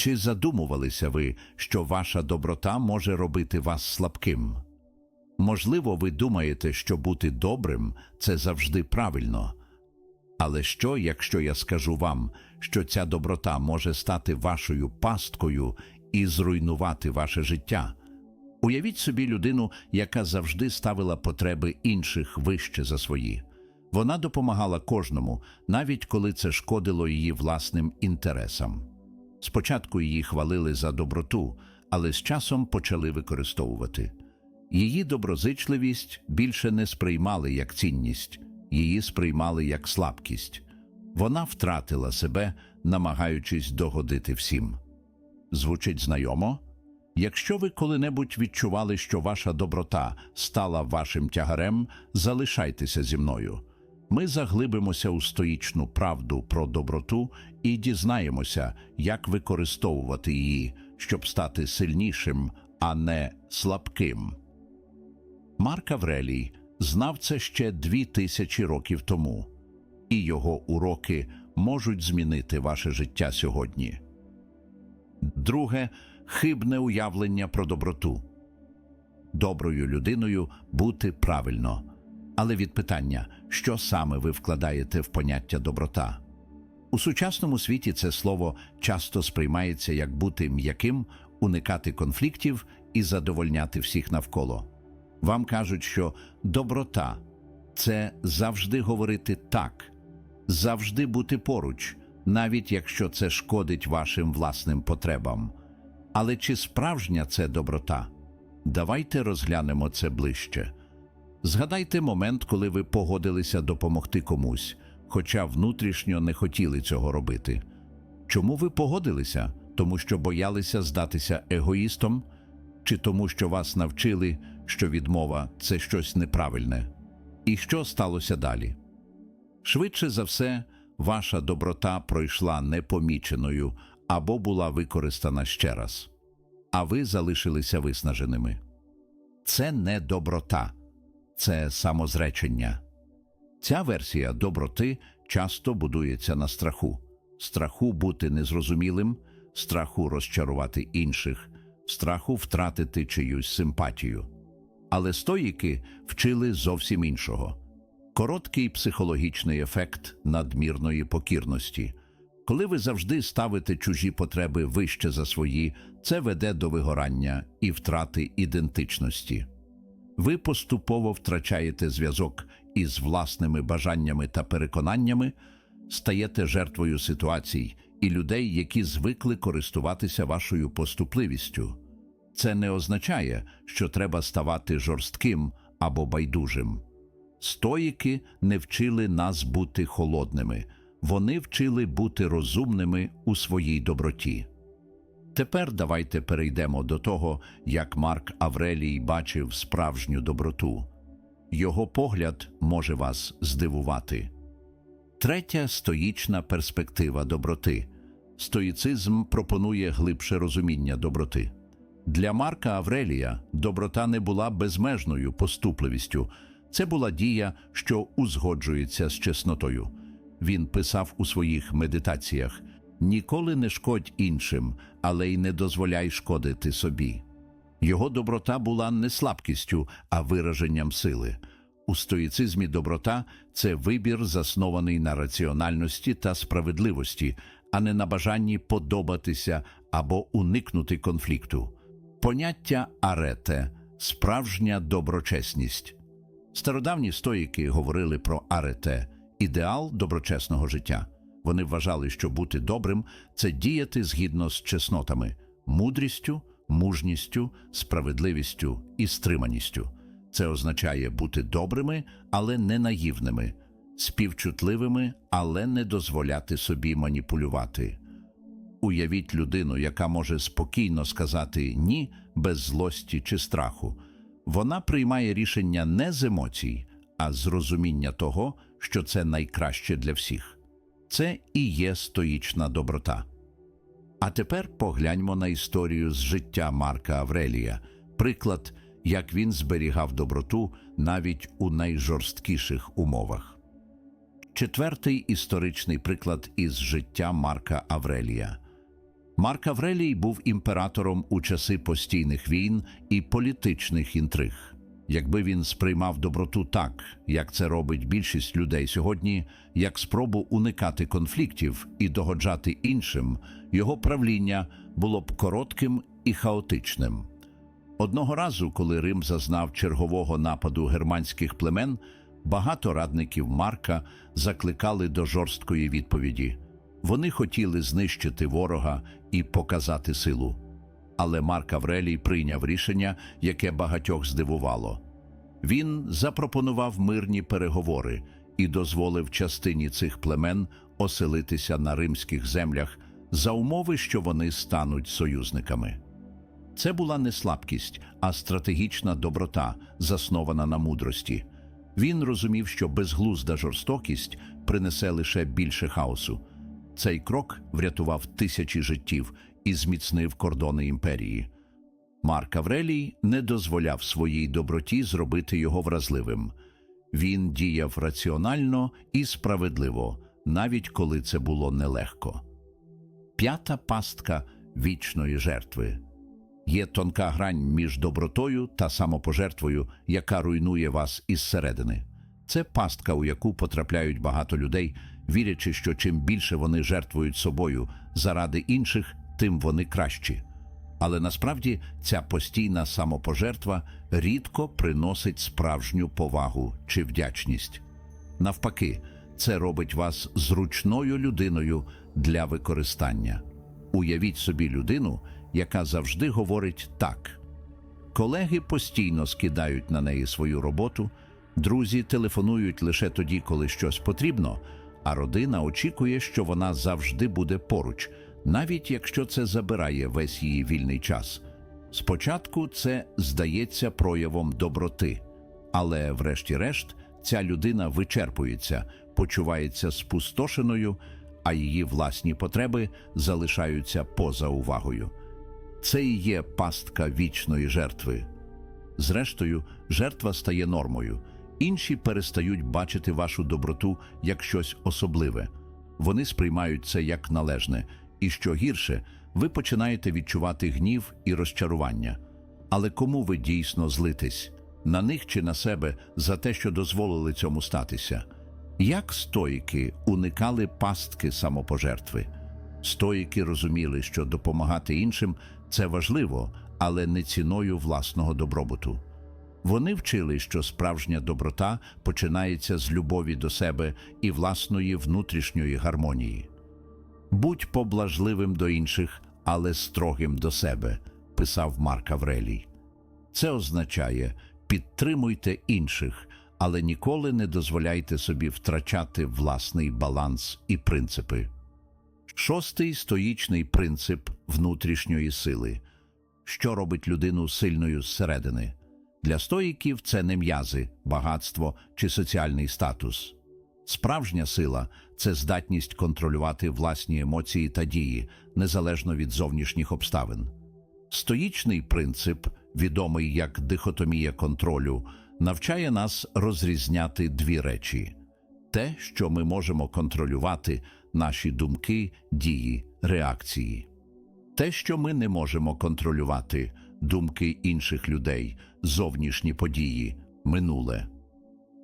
Чи задумувалися ви, що ваша доброта може робити вас слабким? Можливо, ви думаєте, що бути добрим це завжди правильно. Але що, якщо я скажу вам, що ця доброта може стати вашою пасткою і зруйнувати ваше життя? Уявіть собі людину, яка завжди ставила потреби інших вище за свої. Вона допомагала кожному, навіть коли це шкодило її власним інтересам. Спочатку її хвалили за доброту, але з часом почали використовувати. Її доброзичливість більше не сприймали як цінність, її сприймали як слабкість. Вона втратила себе, намагаючись догодити всім. Звучить знайомо? Якщо ви коли-небудь відчували, що ваша доброта стала вашим тягарем, залишайтеся зі мною. Ми заглибимося у стоїчну правду про доброту і дізнаємося, як використовувати її, щоб стати сильнішим, а не слабким. Марк Аврелій знав це ще дві тисячі років тому, і його уроки можуть змінити ваше життя сьогодні. Друге хибне уявлення про доброту. Доброю людиною бути правильно. Але від питання, що саме ви вкладаєте в поняття доброта? У сучасному світі це слово часто сприймається як бути м'яким, уникати конфліктів і задовольняти всіх навколо. Вам кажуть, що доброта це завжди говорити так, завжди бути поруч, навіть якщо це шкодить вашим власним потребам. Але чи справжня це доброта? Давайте розглянемо це ближче. Згадайте момент, коли ви погодилися допомогти комусь, хоча внутрішньо не хотіли цього робити. Чому ви погодилися? Тому що боялися здатися егоїстом, чи тому, що вас навчили, що відмова це щось неправильне? І що сталося далі? Швидше за все, ваша доброта пройшла непоміченою або була використана ще раз, а ви залишилися виснаженими. Це не доброта, це самозречення. Ця версія доброти часто будується на страху, страху бути незрозумілим, страху розчарувати інших, страху втратити чиюсь симпатію. Але стоїки вчили зовсім іншого короткий психологічний ефект надмірної покірності. Коли ви завжди ставите чужі потреби вище за свої, це веде до вигорання і втрати ідентичності. Ви поступово втрачаєте зв'язок із власними бажаннями та переконаннями, стаєте жертвою ситуацій і людей, які звикли користуватися вашою поступливістю. Це не означає, що треба ставати жорстким або байдужим. Стоїки не вчили нас бути холодними, вони вчили бути розумними у своїй доброті. Тепер давайте перейдемо до того, як Марк Аврелій бачив справжню доброту. Його погляд може вас здивувати. Третя стоїчна перспектива доброти. Стоїцизм пропонує глибше розуміння доброти. Для Марка Аврелія доброта не була безмежною поступливістю, це була дія, що узгоджується з чеснотою. Він писав у своїх медитаціях ніколи не шкодь іншим, але й не дозволяй шкодити собі. Його доброта була не слабкістю, а вираженням сили. У стоїцизмі доброта це вибір, заснований на раціональності та справедливості, а не на бажанні подобатися або уникнути конфлікту. Поняття арете справжня доброчесність. Стародавні стоїки говорили про арете ідеал доброчесного життя. Вони вважали, що бути добрим це діяти згідно з чеснотами, мудрістю, мужністю, справедливістю і стриманістю. Це означає бути добрими, але не наївними, співчутливими, але не дозволяти собі маніпулювати. Уявіть людину, яка може спокійно сказати ні без злості чи страху. Вона приймає рішення не з емоцій, а з розуміння того, що це найкраще для всіх. Це і є стоїчна доброта. А тепер погляньмо на історію з життя Марка Аврелія, приклад, як він зберігав доброту навіть у найжорсткіших умовах. Четвертий історичний приклад із життя Марка Аврелія. Марк Аврелій був імператором у часи постійних війн і політичних інтриг. Якби він сприймав доброту так, як це робить більшість людей сьогодні, як спробу уникати конфліктів і догоджати іншим, його правління було б коротким і хаотичним. Одного разу, коли Рим зазнав чергового нападу германських племен, багато радників Марка закликали до жорсткої відповіді. Вони хотіли знищити ворога і показати силу. Але Марк Аврелій прийняв рішення, яке багатьох здивувало. Він запропонував мирні переговори і дозволив частині цих племен оселитися на римських землях за умови, що вони стануть союзниками. Це була не слабкість, а стратегічна доброта, заснована на мудрості. Він розумів, що безглузда жорстокість принесе лише більше хаосу. Цей крок врятував тисячі життів і зміцнив кордони імперії. Марк Аврелій не дозволяв своїй доброті зробити його вразливим. Він діяв раціонально і справедливо, навіть коли це було нелегко. П'ята пастка вічної жертви. Є тонка грань між добротою та самопожертвою, яка руйнує вас із середини. Це пастка, у яку потрапляють багато людей, вірячи, що чим більше вони жертвують собою заради інших, тим вони кращі. Але насправді ця постійна самопожертва рідко приносить справжню повагу чи вдячність. Навпаки, це робить вас зручною людиною для використання. Уявіть собі людину, яка завжди говорить так. Колеги постійно скидають на неї свою роботу, друзі телефонують лише тоді, коли щось потрібно, а родина очікує, що вона завжди буде поруч, навіть якщо це забирає весь її вільний час. Спочатку це здається проявом доброти, але, врешті-решт, ця людина вичерпується, почувається спустошеною, а її власні потреби залишаються поза увагою. Це і є пастка вічної жертви. Зрештою, жертва стає нормою. Інші перестають бачити вашу доброту як щось особливе. Вони сприймають це як належне, і що гірше, ви починаєте відчувати гнів і розчарування. Але кому ви дійсно злитесь? На них чи на себе за те, що дозволили цьому статися? Як стоїки уникали пастки самопожертви? Стоїки розуміли, що допомагати іншим це важливо, але не ціною власного добробуту. Вони вчили, що справжня доброта починається з любові до себе і власної внутрішньої гармонії. Будь поблажливим до інших, але строгим до себе, писав Марк Аврелій. Це означає підтримуйте інших, але ніколи не дозволяйте собі втрачати власний баланс і принципи. Шостий стоїчний принцип внутрішньої сили, що робить людину сильною зсередини. Для стоїків це не м'язи, багатство чи соціальний статус. Справжня сила це здатність контролювати власні емоції та дії незалежно від зовнішніх обставин. Стоїчний принцип, відомий як дихотомія контролю, навчає нас розрізняти дві речі: те, що ми можемо контролювати, наші думки, дії, реакції, те, що ми не можемо контролювати, думки інших людей, зовнішні події, минуле.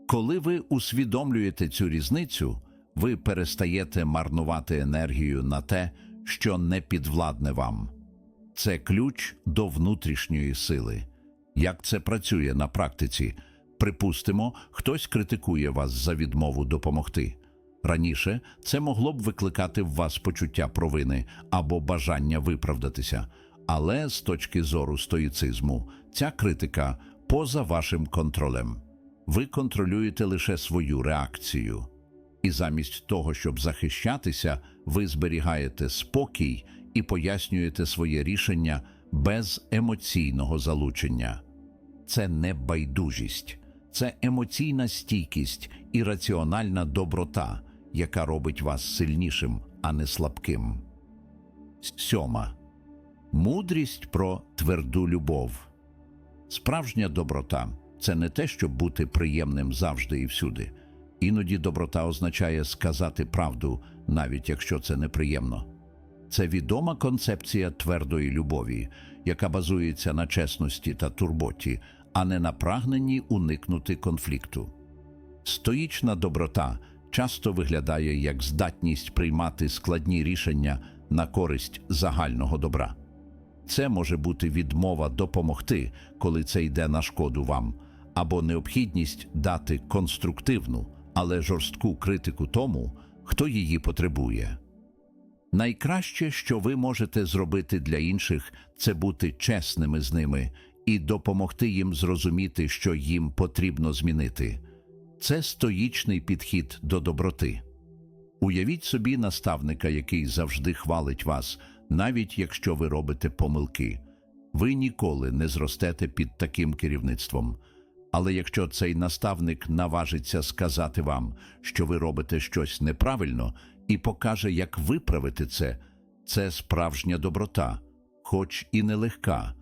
Коли ви усвідомлюєте цю різницю, ви перестаєте марнувати енергію на те, що не підвладне вам. Це ключ до внутрішньої сили. Як це працює на практиці? Припустимо, хтось критикує вас за відмову допомогти. Раніше це могло б викликати в вас почуття провини або бажання виправдатися. Але з точки зору стоїцизму, ця критика поза вашим контролем. Ви контролюєте лише свою реакцію. І замість того, щоб захищатися, ви зберігаєте спокій і пояснюєте своє рішення без емоційного залучення. Це не байдужість, це емоційна стійкість і раціональна доброта, яка робить вас сильнішим, а не слабким. Сьома. Мудрість про тверду любов. Справжня доброта це не те, щоб бути приємним завжди і всюди. Іноді доброта означає сказати правду, навіть якщо це неприємно. Це відома концепція твердої любові, яка базується на чесності та турботі, а не на прагненні уникнути конфлікту. Стоїчна доброта часто виглядає як здатність приймати складні рішення на користь загального добра. Це може бути відмова допомогти, коли це йде на шкоду вам, або необхідність дати конструктивну, але жорстку критику тому, хто її потребує. Найкраще, що ви можете зробити для інших, це бути чесними з ними і допомогти їм зрозуміти, що їм потрібно змінити. Це стоїчний підхід до доброти. Уявіть собі наставника, який завжди хвалить вас, навіть якщо ви робите помилки. Ви ніколи не зростете під таким керівництвом. Але якщо цей наставник наважиться сказати вам, що ви робите щось неправильно, і покаже, як виправити це, це справжня доброта, хоч і нелегка.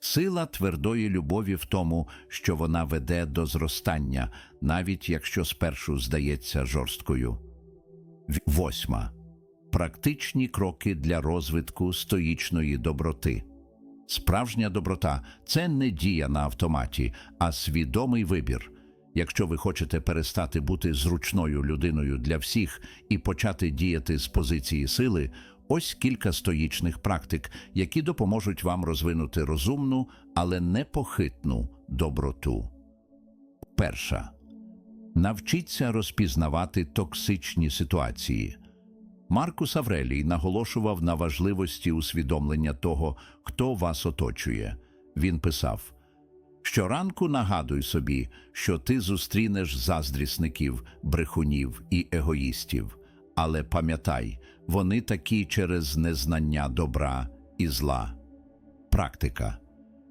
Сила твердої любові в тому, що вона веде до зростання, навіть якщо спершу здається жорсткою. Восьма. Практичні кроки для розвитку стоїчної доброти. Справжня доброта це не дія на автоматі, а свідомий вибір. Якщо ви хочете перестати бути зручною людиною для всіх і почати діяти з позиції сили, ось кілька стоїчних практик, які допоможуть вам розвинути розумну, але непохитну доброту. Перша. Навчіться розпізнавати токсичні ситуації. Маркус Аврелій наголошував на важливості усвідомлення того, хто вас оточує. Він писав: Щоранку нагадуй собі, що ти зустрінеш заздрісників, брехунів і егоїстів. Але пам'ятай, вони такі через незнання добра і зла. Практика.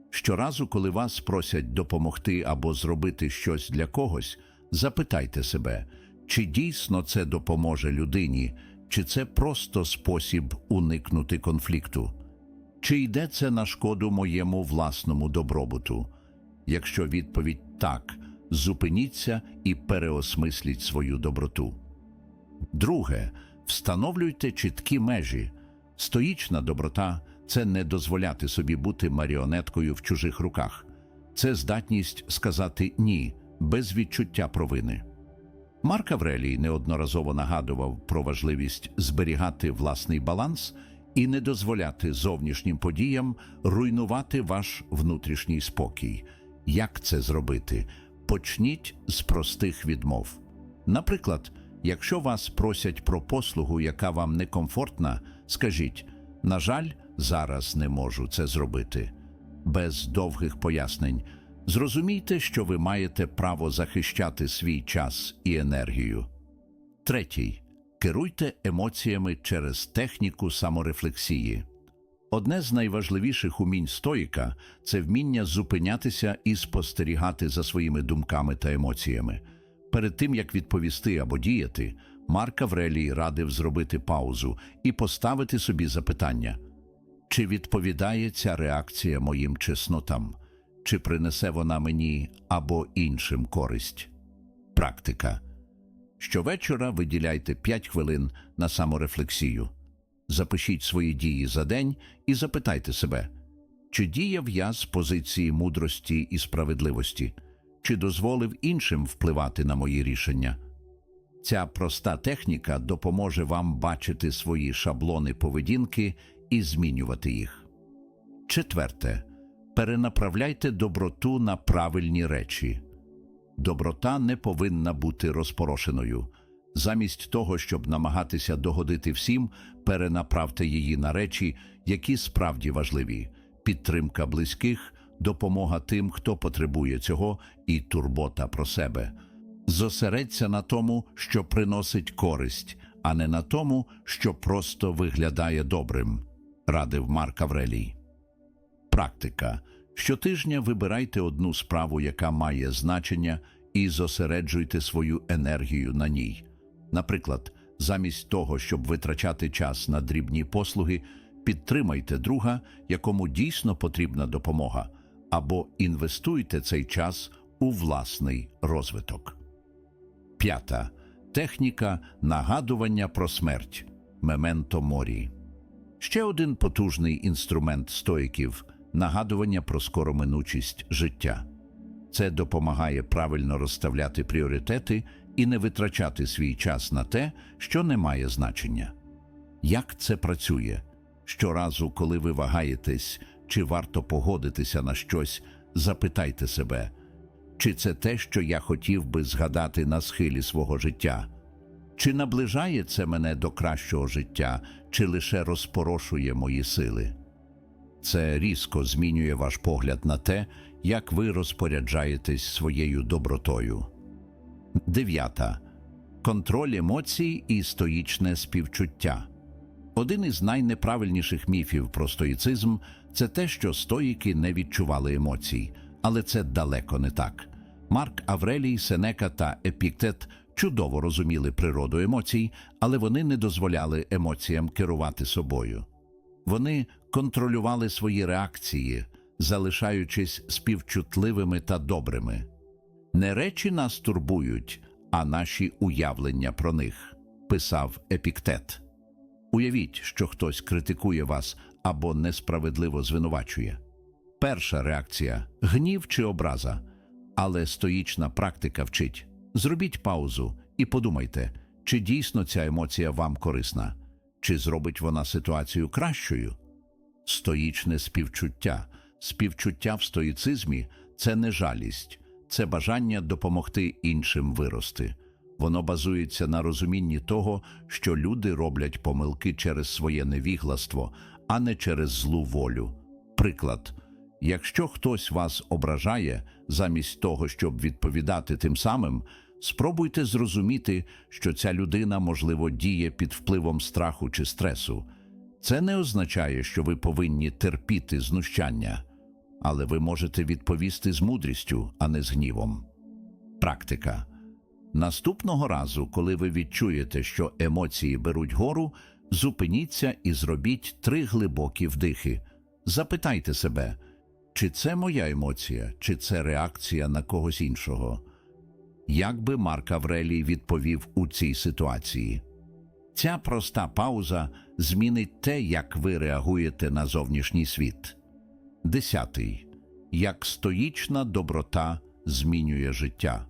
Щоразу, коли вас просять допомогти або зробити щось для когось, запитайте себе, чи дійсно це допоможе людині, чи це просто спосіб уникнути конфлікту, чи йде це на шкоду моєму власному добробуту. Якщо відповідь так, зупиніться і переосмисліть свою доброту. Друге, встановлюйте чіткі межі. Стоїчна доброта це не дозволяти собі бути маріонеткою в чужих руках. Це здатність сказати ні без відчуття провини. Марк Аврелій неодноразово нагадував про важливість зберігати власний баланс і не дозволяти зовнішнім подіям руйнувати ваш внутрішній спокій. Як це зробити? Почніть з простих відмов. Наприклад, якщо вас просять про послугу, яка вам некомфортна, скажіть: на жаль, зараз не можу це зробити. Без довгих пояснень. Зрозумійте, що ви маєте право захищати свій час і енергію. Третій. Керуйте емоціями через техніку саморефлексії. Одне з найважливіших умінь стоїка це вміння зупинятися і спостерігати за своїми думками та емоціями. Перед тим як відповісти або діяти, Марк Аврелій радив зробити паузу і поставити собі запитання: чи відповідає ця реакція моїм чеснотам, чи принесе вона мені або іншим користь? Практика. Щовечора виділяйте 5 хвилин на саморефлексію. Запишіть свої дії за день і запитайте себе, чи діяв я з позиції мудрості і справедливості, чи дозволив іншим впливати на мої рішення. Ця проста техніка допоможе вам бачити свої шаблони поведінки і змінювати їх. Четверте. Перенаправляйте доброту на правильні речі. Доброта не повинна бути розпорошеною. Замість того, щоб намагатися догодити всім, перенаправте її на речі, які справді важливі: підтримка близьких, допомога тим, хто потребує цього, і турбота про себе. Зосередься на тому, що приносить користь, а не на тому, що просто виглядає добрим, радив Марк Аврелій. Практика. Щотижня вибирайте одну справу, яка має значення, і зосереджуйте свою енергію на ній. Наприклад, замість того, щоб витрачати час на дрібні послуги, підтримайте друга, якому дійсно потрібна допомога, або інвестуйте цей час у власний розвиток. П'ята техніка нагадування про смерть Мементо морі. Ще один потужний інструмент стоїків нагадування про скороминучість життя. Це допомагає правильно розставляти пріоритети і не витрачати свій час на те, що не має значення. Як це працює? Щоразу, коли ви вагаєтесь, чи варто погодитися на щось, запитайте себе, чи це те, що я хотів би згадати на схилі свого життя? Чи наближає це мене до кращого життя, чи лише розпорошує мої сили? Це різко змінює ваш погляд на те, як ви розпоряджаєтесь своєю добротою. Дев'ята. Контроль емоцій і стоїчне співчуття. Один із найнеправильніших міфів про стоїцизм це те, що стоїки не відчували емоцій, але це далеко не так. Марк Аврелій, Сенека та Епіктет чудово розуміли природу емоцій, але вони не дозволяли емоціям керувати собою. Вони контролювали свої реакції, залишаючись співчутливими та добрими. Не речі нас турбують, а наші уявлення про них, писав Епіктет. Уявіть, що хтось критикує вас або несправедливо звинувачує. Перша реакція гнів чи образа, але стоїчна практика вчить. Зробіть паузу і подумайте, чи дійсно ця емоція вам корисна, чи зробить вона ситуацію кращою. Стоїчне співчуття. Співчуття в стоїцизмі це не жалість, це бажання допомогти іншим вирости. Воно базується на розумінні того, що люди роблять помилки через своє невігластво, а не через злу волю. Приклад. Якщо хтось вас ображає, замість того, щоб відповідати тим самим, спробуйте зрозуміти, що ця людина, можливо, діє під впливом страху чи стресу. Це не означає, що ви повинні терпіти знущання, але ви можете відповісти з мудрістю, а не з гнівом. Практика. Наступного разу, коли ви відчуєте, що емоції беруть гору, зупиніться і зробіть три глибокі вдихи. Запитайте себе, чи це моя емоція, чи це реакція на когось іншого. Як би Марк Аврелій відповів у цій ситуації? Ця проста пауза змінить те, як ви реагуєте на зовнішній світ. Десятий. Як стоїчна доброта змінює життя.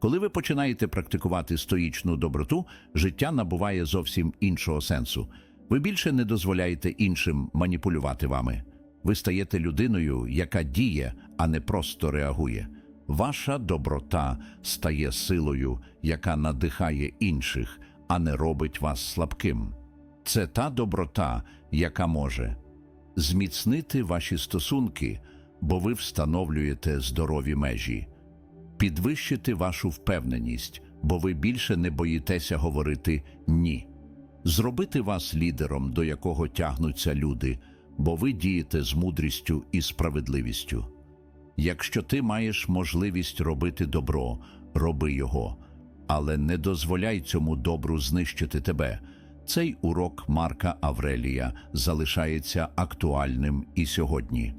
Коли ви починаєте практикувати стоїчну доброту, життя набуває зовсім іншого сенсу. Ви більше не дозволяєте іншим маніпулювати вами. Ви стаєте людиною, яка діє, а не просто реагує. Ваша доброта стає силою, яка надихає інших, а не робить вас слабким. Це та доброта, яка може зміцнити ваші стосунки, бо ви встановлюєте здорові межі підвищити вашу впевненість, бо ви більше не боїтеся говорити ні, зробити вас лідером, до якого тягнуться люди, бо ви дієте з мудрістю і справедливістю. Якщо ти маєш можливість робити добро, роби його, але не дозволяй цьому добру знищити тебе. Цей урок Марка Аврелія залишається актуальним і сьогодні.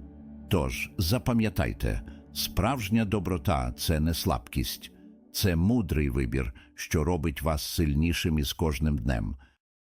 Тож запам'ятайте, справжня доброта це не слабкість, це мудрий вибір, що робить вас сильнішим із кожним днем.